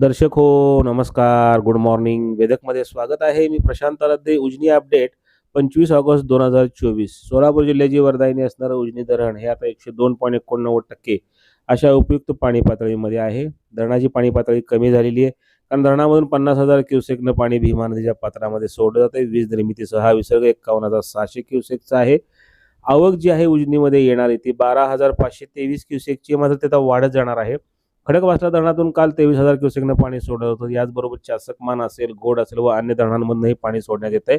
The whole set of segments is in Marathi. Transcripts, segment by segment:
दर्शक हो नमस्कार गुड मॉर्निंग वेदकमध्ये स्वागत आहे. मी प्रशांत रद्दे उजनी अपडेट पंचवीस ऑगस्ट दोन हजार चोवीस. सोलापूर जिल्ह्याची वर्धाईने असणारं उजनी धरण हे आता एकशे दोन पॉईंट एकोणनव्वद टक्के अशा उपयुक्त पाणी पातळीमध्ये आहे. धरणाची पाणी पातळी कमी झालेली आहे. कारण धरणामधून पन्नास हजार क्युसेकनं पाणी भीमा नदीच्या पात्रामध्ये सोडलं जाते वीज निर्मितीसह हा विसर्ग एक्कावन्न हजार सहाशे क्युसेकचा आहे. आवक जी आहे उजनीमध्ये येणारी ती बारा हजार पाचशे तेवीस क्युसेकची मात्र त्याचा वाढत जाणार आहे. खडकवासला धरणातून काल तेवीस हजार क्युसेकनं पाणी सोडलं होतं. याचबरोबर चासकमान असेल गोड असेल व अन्य धरणांमधूनही पाणी सोडण्यात येत आहे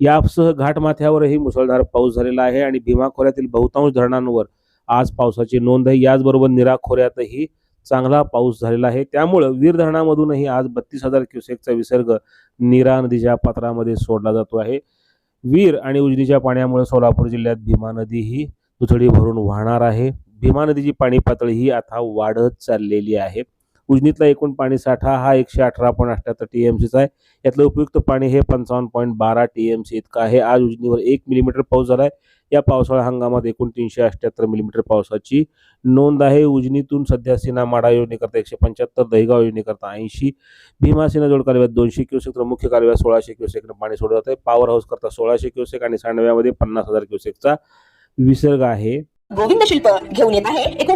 यासह घाटमाथ्यावरही मुसळधार पाऊस झालेला आहे आणि भीमा खोऱ्यातील बहुतांश धरणांवर आज पावसाची नोंद आहे. याचबरोबर निरा खोऱ्यातही चांगला पाऊस झालेला आहे. त्यामुळं वीर धरणामधूनही आज बत्तीस हजार क्युसेकचा विसर्ग नीरा नदीच्या पात्रामध्ये सोडला जातो आहे. वीर आणि उजनीच्या पाण्यामुळे सोलापूर जिल्ह्यात भीमा नदी ही दुथडी भरून वाहणार आहे. भीमा नदीची पाणी पातळी ही आता वाढत चाललेली आहे. उजनीतला एकूण पाणी साठा हा एकशे अठरा पॉईंट अठ्ठ्याहत्तर टी एम सीचा आहे. यातलं उपयुक्त पाणी हे पंचावन्न पॉईंट बारा टी एम सी इतकं आहे. आज उजनीवर एक मिलीमीटर पाऊस झाला आहे या पावसाळा हंगामात एकूण तीनशे अठ्ठ्याहत्तर मिलीमीटर पावसाची नोंद आहे. उजनीतून सध्या सिनामाडा योजनेकरता एकशे पंच्याहत्तर दहीगाव योजनेकरता ऐंशी भीमा सीना जोड कालव्यात दोनशे क्युसेक तर मुख्य कालव्यात सोळाशे क्युसेकनं पाणी सोडलं जातं पॉवर हाऊस करता सोळाशे क्युसेक आणि सांडव्यामध्ये पन्नास हजार क्युसेकचा विसर्ग आहे. गोविंद शिल्प घेऊन येत आहे एकूण